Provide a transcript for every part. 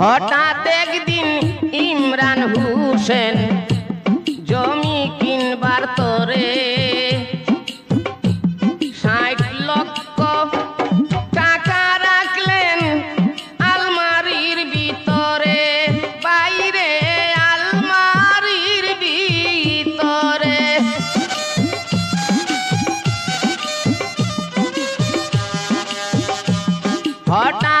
হঠাৎ একদিন ইমরান হুসেন জমি কিনবার তরে ষাট লক্ষ টাকা রাখলেন আলমারির ভিতরে, বাইরে আলমারির ভিতরে। হঠাৎ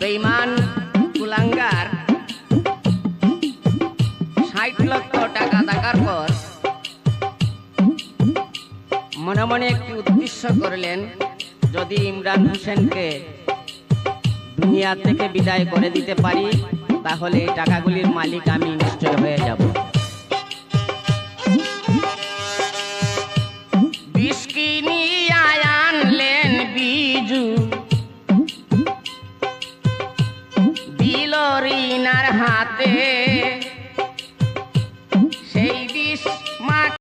বেইমান, কুলাঙ্গার। ষাট লক্ষ টাকা থাকার পর মনে মনে একটি উদ্দেশ্য করলেন, যদি ইমরান হোসেনকে দুনিয়া থেকে বিদায় করে দিতে পারি, তাহলে এই টাকাগুলির মালিক আমি নিশ্চয় হয়ে করিনার হাতে